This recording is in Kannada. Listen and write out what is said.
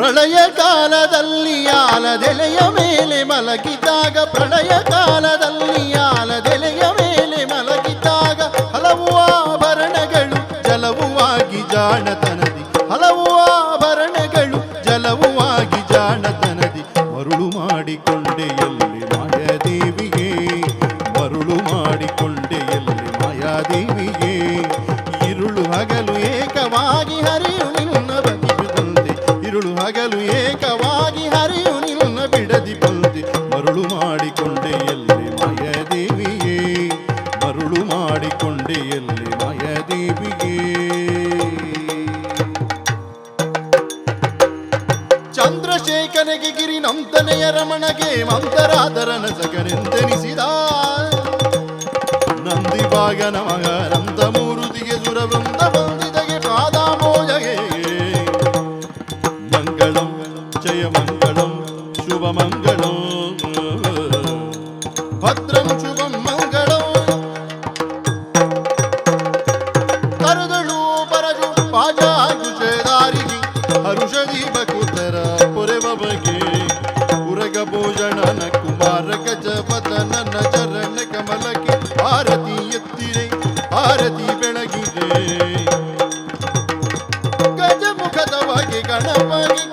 ಪ್ರಳಯ ಕಾಲದಲ್ಲಿ ಆಲದೆಲೆಯ ಮೇಲೆ ಮಲಗಿದಾಗ, ಪ್ರಳಯ ಕಾಲದಲ್ಲಿ ಆಲದೆಲೆಯ ಮೇಲೆ ಮಲಗಿದಾಗ, ಹಲವು ಆಭರಣಗಳು ಜಲವುವಾಗಿ ಜಾಣತನದಿ, ಹಲವು ಆಭರಣಗಳು ಜಲವುವಾಗಿ ಜಾಣತನದಿ. ಮರುಳು ಮಾಡಿಕೊಂಡೆ ಎಲ್ಲಿ ಮಾಯದೇವಿಯೇ ಚಂದ್ರಶೇಖರನಿಗೆ ಗಿರಿ ನಂತನೆಯ ರಮಣಗೆ ಮಂತರಾದರನ ಸಗನೆಂದೆನಿಸಿದ ನಂದಿ ಭಾಗನ ಮಗ ನಂದ ಮೂರುತಿಗೆ ಸುರವೃಂದ ಬಂದಿದಗೆ ಪಾದಾಮೋಜಗೆ ಮಂಗಳಂ, ಜಯ ಮಂಗಳಂ, ಶುಭ ಮಂಗಳಂ. ಭದ್ರಂ ಕರೆದಳು ಬರಲು ಪಾಜಾಯುಷದಾರಿಗೆ ಹರುಷದಿ ಬಕುತರ ಪೊರೆ ಬಗೆ ಉರಗ ಭೋಜಣನ ಕುಮಾರ ಗಜಪತನ ಚರಣ ಕಮಲಕ್ಕೆ ಭಾರತಿ ಎತ್ತಿರೆ ಭಾರತಿ ಬೆಳಗಿದೆ ಗಜಮುಖದ ಬಗೆ ಗಣಪಗೆ